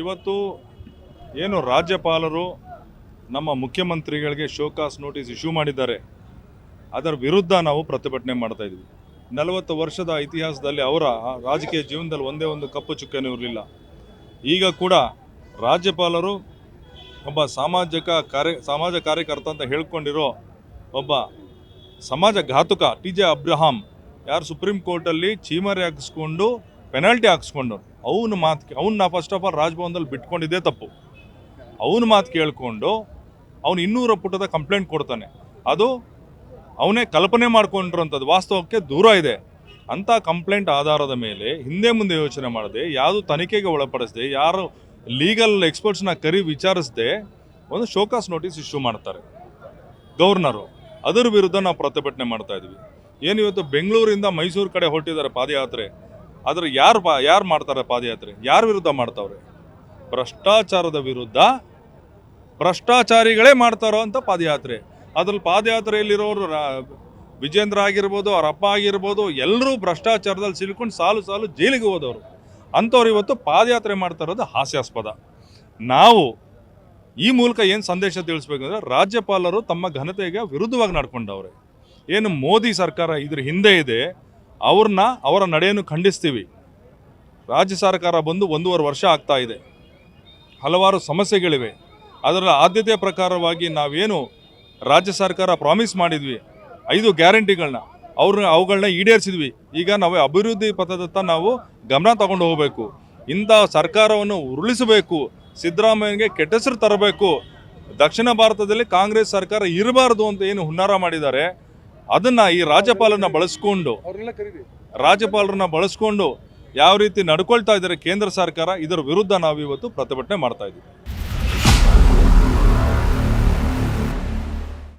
ಇವತ್ತು ಏನು ರಾಜ್ಯಪಾಲರು ನಮ್ಮ ಮುಖ್ಯಮಂತ್ರಿಗಳಿಗೆ ಶೋಕಾಸ್ ನೋಟಿಸ್ ಇಶ್ಯೂ ಮಾಡಿದ್ದಾರೆ. ಅದರ ವಿರುದ್ಧ ನಾವು ಪ್ರತಿಭಟನೆ ಮಾಡ್ತಾ ಇದ್ವಿ. ನಲವತ್ತು ವರ್ಷದ ಇತಿಹಾಸದಲ್ಲಿ ಅವರ ರಾಜಕೀಯ ಜೀವನದಲ್ಲಿ ಒಂದೇ ಒಂದು ಕಪ್ಪು ಚುಕ್ಕನೂ ಇರಲಿಲ್ಲ. ಈಗ ಕೂಡ ರಾಜ್ಯಪಾಲರು ಒಬ್ಬ ಸಾಮಾಜಿಕ ಕಾರ್ಯ, ಸಮಾಜ ಕಾರ್ಯಕರ್ತ ಅಂತ ಹೇಳ್ಕೊಂಡಿರೋ ಒಬ್ಬ ಸಮಾಜ ಘಾತುಕ ಟಿ ಜೆ ಅಬ್ರಹಾಂ, ಯಾರು ಸುಪ್ರೀಂ ಕೋರ್ಟಲ್ಲಿ ಚೀಮರಿ ಹಾಕಿಸ್ಕೊಂಡು ಪೆನಾಲ್ಟಿ ಹಾಕ್ಸ್ಕೊಂಡು ಅವನ ಮಾತು ಅವನ್ನ ಫಸ್ಟ್ ಆಫ್ ಆಲ್ ರಾಜಭವನದಲ್ಲಿ ಬಿಟ್ಕೊಂಡಿದ್ದೇ ತಪ್ಪು. ಅವನ ಮಾತು ಕೇಳಿಕೊಂಡು ಅವನು ಇನ್ನೂರ ಪುಟದ ಕಂಪ್ಲೇಂಟ್ ಕೊಡ್ತಾನೆ. ಅದು ಅವನೇ ಕಲ್ಪನೆ ಮಾಡ್ಕೊಂಡಿರೋಂಥದ್ದು ವಾಸ್ತವಕ್ಕೆ ದೂರ ಇದೆ. ಅಂಥ ಕಂಪ್ಲೇಂಟ್ ಆಧಾರದ ಮೇಲೆ ಹಿಂದೆ ಮುಂದೆ ಯೋಚನೆ ಮಾಡದೆ, ಯಾವುದು ತನಿಖೆಗೆ ಒಳಪಡಿಸದೆ, ಯಾರು ಲೀಗಲ್ ಎಕ್ಸ್ಪರ್ಟ್ಸ್ನ ಕರಿ ವಿಚಾರಿಸದೆ ಒಂದು ಶೋಕಾಸ್ ನೋಟಿಸ್ ಇಶ್ಯೂ ಮಾಡ್ತಾರೆ. ಗವರ್ನರು, ಅದರ ವಿರುದ್ಧ ನಾವು ಪ್ರತಿಭಟನೆ ಮಾಡ್ತಾ ಇದ್ವಿ. ಇವತ್ತು ಬೆಂಗಳೂರಿಂದ ಮೈಸೂರು ಕಡೆ ಹೊರಟಿದ್ದಾರೆ ಪಾದಯಾತ್ರೆ? ಆದ್ರೆ ಯಾರು ಪಾ ಯಾರು ಮಾಡ್ತಾರೆ ಪಾದಯಾತ್ರೆ? ಯಾರ ವಿರುದ್ಧ ಮಾಡ್ತಾವ್ರೆ? ಭ್ರಷ್ಟಾಚಾರದ ವಿರುದ್ಧ ಭ್ರಷ್ಟಾಚಾರಿಗಳೇ ಮಾಡ್ತಾರೋ ಅಂತ ಪಾದಯಾತ್ರೆ. ಅದ್ರಲ್ಲಿ ಪಾದಯಾತ್ರೆಯಲ್ಲಿರೋರು ವಿಜೇಂದ್ರ ಆಗಿರ್ಬೋದು ಅವ್ರ ಅಪ್ಪ ಆಗಿರ್ಬೋದು ಎಲ್ಲರೂ ಭ್ರಷ್ಟಾಚಾರದಲ್ಲಿ ಸಿಲ್ಕೊಂಡು ಸಾಲು ಸಾಲು ಜೈಲಿಗೆ ಹೋದವರು. ಅಂಥವ್ರು ಇವತ್ತು ಪಾದಯಾತ್ರೆ ಮಾಡ್ತಾ ಇರೋದು ಹಾಸ್ಯಾಸ್ಪದ. ನಾವು ಈ ಮೂಲಕ ಏನು ಸಂದೇಶ ತಿಳಿಸ್ಬೇಕಂದ್ರೆ ರಾಜ್ಯಪಾಲರು ತಮ್ಮ ಘನತೆಗೆ ವಿರುದ್ಧವಾಗಿ ನಡ್ಕೊಂಡವ್ರೆ. ಏನು ಮೋದಿ ಸರ್ಕಾರ ಇದ್ರ ಹಿಂದೆ ಇದೆ ಅವ್ರನ್ನ ಅವರ ನಡೆಯನ್ನು ಖಂಡಿಸ್ತೀವಿ. ರಾಜ್ಯ ಸರ್ಕಾರ ಬಂದು ಒಂದೂವರೆ ವರ್ಷ ಆಗ್ತಾ ಇದೆ. ಹಲವಾರು ಸಮಸ್ಯೆಗಳಿವೆ. ಅದರ ಆದ್ಯತೆಯ ಪ್ರಕಾರವಾಗಿ ನಾವೇನು ರಾಜ್ಯ ಸರ್ಕಾರ ಪ್ರಾಮಿಸ್ ಮಾಡಿದ್ವಿ. ಐದು ಗ್ಯಾರಂಟಿಗಳನ್ನ ಅವ್ರ ಅವುಗಳನ್ನ ಈಡೇರಿಸಿದ್ವಿ. ಈಗ ನಾವು ಅಭಿವೃದ್ಧಿ ಪಥದತ್ತ ನಾವು ಗಮನ ತಗೊಂಡು ಹೋಗಬೇಕು. ಇಂಥ ಸರ್ಕಾರವನ್ನು ಉರುಳಿಸಬೇಕು. ಸಿದ್ದರಾಮಯ್ಯನಿಗೆ ಕೆಟ್ಟ ಹೆಸರು ತರಬೇಕು. ದಕ್ಷಿಣ ಭಾರತದಲ್ಲಿ ಕಾಂಗ್ರೆಸ್ ಸರ್ಕಾರ ಇರಬಾರ್ದು ಅಂತ ಏನು ಹುನ್ನಾರ ಮಾಡಿದ್ದಾರೆ. ಅದನ್ನ ಈ ರಾಜ್ಯಪಾಲರನ್ನ ಬಳಸ್ಕೊಂಡು ರಾಜ್ಯಪಾಲರನ್ನ ಬಳಸ್ಕೊಂಡು ಯಾವ ರೀತಿ ನಡ್ಕೊಳ್ತಾ ಇದ್ದಾರೆ ಕೇಂದ್ರ ಸರ್ಕಾರ ಇದರ ವಿರುದ್ಧ ನಾವು ಇವತ್ತು ಪ್ರತಿಭಟನೆ ಮಾಡ್ತಾ ಇದ್ದೀವಿ.